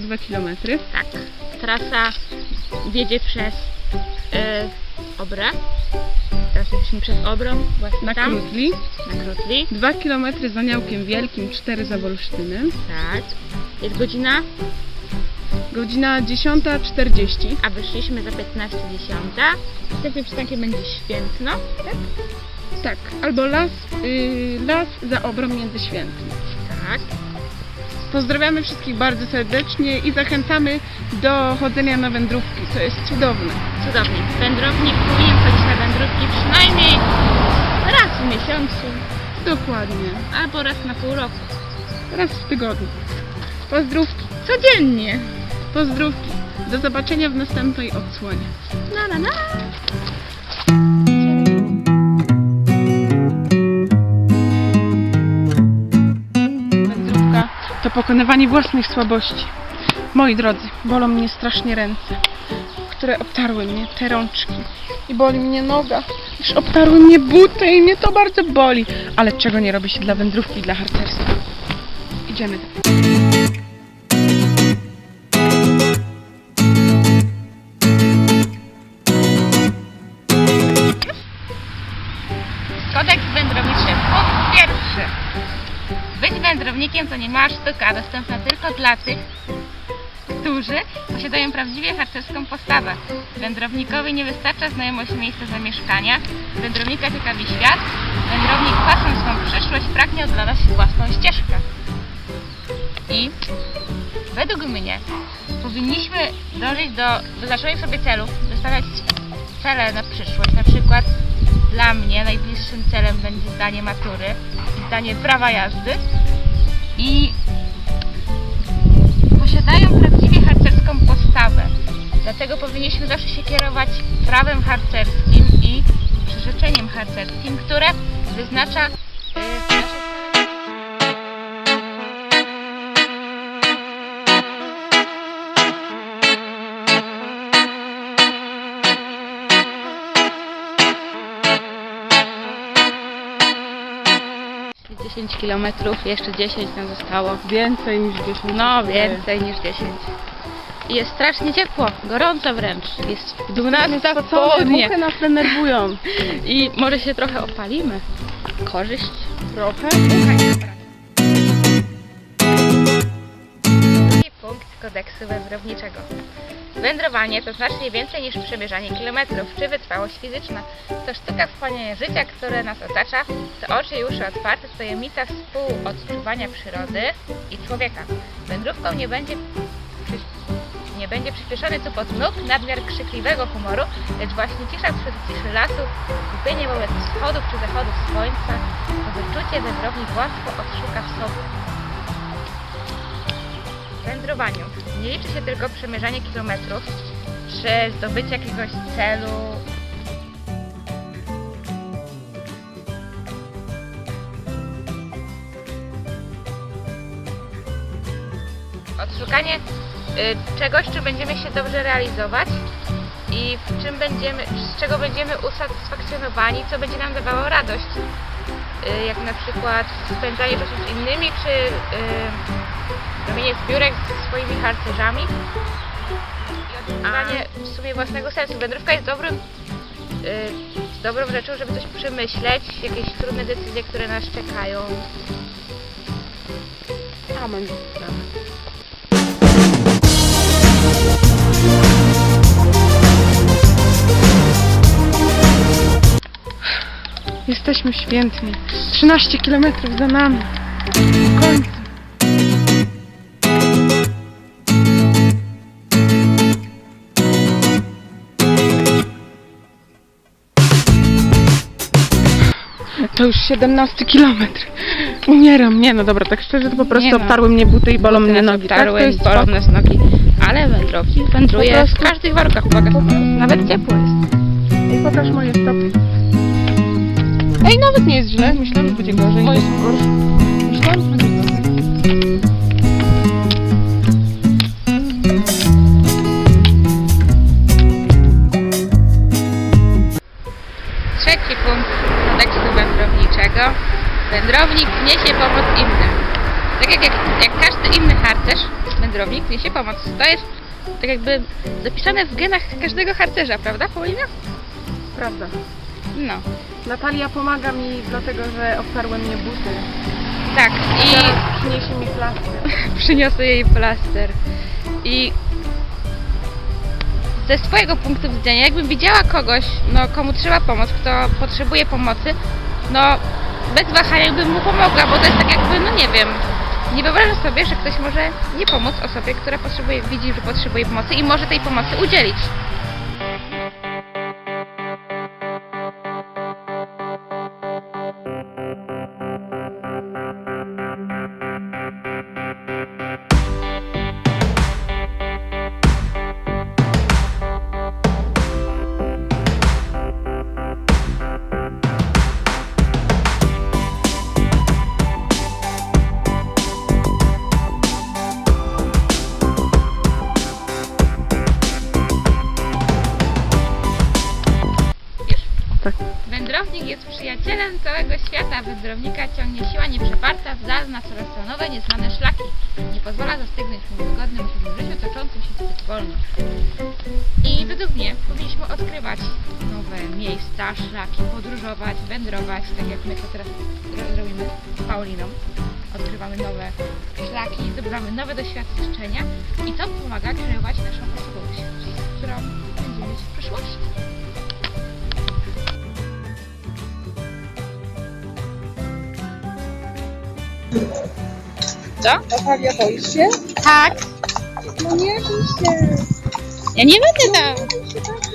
22 km. Tak. Trasa wiedzie przez y, Obrę. Teraz jesteśmy przez Obrą, właśnie Na tam. Krutli. Na Krutli. 2 km za Niałkiem Wielkim, 4 za Wolsztynem. Tak. Jest godzina, Godzina 10.40. a wyszliśmy za 15.10. Następnym przystankiem będzie Świętno. Tak? Tak, albo las, y, las za obrą między świętym. Tak. Pozdrawiamy wszystkich bardzo serdecznie i zachęcamy do chodzenia na wędrówki, co jest cudowne. Cudownie. Wędrownik powinien chodzić na wędrówki przynajmniej raz w miesiącu Dokładnie. albo raz na pół roku. Raz w tygodniu. Pozdrówki. Codziennie. Pozdrówki. Do zobaczenia w następnej odsłonie. Na, na, na. To pokonywanie własnych słabości. Moi drodzy, bolą mnie strasznie ręce, które obtarły mnie, te rączki. I boli mnie noga. Już obtarły mnie buty i mnie to bardzo boli. Ale czego nie robi się dla wędrówki dla harcerstwa? Idziemy. Kodeks wędrowniczy. Punkt pierwszy. Być wędrownikiem to nie sztuka, dostępna tylko dla tych, którzy posiadają prawdziwie harcerską postawę. Wędrownikowi nie wystarcza znajomość miejsca zamieszkania. Wędrownika ciekawi świat. Wędrownik patrząc w przyszłość pragnie odnaleźć własną ścieżkę. I według mnie powinniśmy dążyć do wyznaczonych sobie celów, dostawać cele na przyszłość. Na przykład dla mnie najbliższym celem będzie zdanie matury i zdanie prawa jazdy i posiadają prawdziwie harcerską postawę. Dlatego powinniśmy zawsze się kierować prawem harcerskim i przyrzeczeniem harcerskim, które wyznacza 10 km, jeszcze 10 nam zostało. Więcej niż 10. No, więcej niż 10. I jest strasznie ciepło, gorąco wręcz. Jest 12 w południe Muchy nas denerwują. i może się trochę opalimy. Korzyść. Trochę. Drugi punkt kodeksu wędrowniczego. Wędrowanie to znacznie więcej niż przemierzanie kilometrów czy wytrwałość fizyczna. To sztuka wspaniałego życia, które nas otacza. To oczy uszy otwarte, to tajemnica współodczuwania przyrody i człowieka. Wędrówką nie będzie nie będzie przyspieszony tupot nóg, nadmiar krzykliwego humoru, lecz właśnie cisza wśród ciszy lasu, skupienie wobec wschodów czy zachodów słońca, to wyczucie wędrownik łatwo odszuka w sobie wędrowaniu nie liczy się tylko przemierzanie kilometrów czy zdobycie jakiegoś celu. Odszukanie y, czegoś, czym będziemy się dobrze realizować i w czym będziemy, z czego będziemy usatysfakcjonowani, co będzie nam dawało radość. Y, jak na przykład spędzanie czasu z innymi, czy y, robienie zbiórek ze swoimi harcerzami i odczuwanie w sumie własnego sensu. Wędrówka jest dobrym, y, dobrą rzeczą, żeby coś przemyśleć, jakieś trudne decyzje, które nas czekają. Amen. Jesteśmy świętni. 13 km za nami. W końcu. To już 17 km. Umieram. Nie no dobra, tak szczerze to po prostu no. obtarły mnie buty i bolą mnie nogi. Tak, to Tarłem, jest bolą nas nogi. Ale wędrownik wędruje w każdych warunkach. Uwaga, nawet ciepło jest. Ej, pokaż moje stopy. Ej, nawet nie jest źle. Myślałam, że będzie gorzej. Moje są gorsze. Myślałam, że będzie gorzej. Trzeci punkt kodeksu wędrowniczego. Wędrownik niesie pomoc innym. tak jak, jak, jak każdy inny harcerz, wędrownik, niesie pomoc. To jest tak jakby zapisane w genach każdego harcerza, prawda Paulina? Prawda. No. Natalia pomaga mi dlatego, że obtarły mnie buty. Tak, I przyniesie mi plaster. przyniosę jej plaster. I ze swojego punktu widzenia, jakbym widziała kogoś, no komu trzeba pomóc, kto potrzebuje pomocy, no bez wahania bym mu pomogła, bo to jest tak jakby, no nie wiem, nie wyobrażam sobie, że ktoś może nie pomóc osobie, która potrzebuje, widzi, że potrzebuje pomocy i może tej pomocy udzielić. Wędrownik jest przyjacielem całego świata. Wędrownika ciągnie siła nieprzeparta w dal na coraz to nowe, nieznane szlaki. Nie pozwala zastygnąć w niewygodnym życiu toczącym się zbyt wolno. I według mnie powinniśmy odkrywać nowe miejsca, szlaki, podróżować, wędrować, tak jak my to teraz ro- robimy z Pauliną. Odkrywamy nowe szlaki, zdobywamy nowe doświadczenia i to pomaga kreować naszą osobowość, którą będziemy mieć w przyszłości. Co? Natalia, boisz się? Tak. No nie bój się. Ja nie będę tam. Nie bój się tak.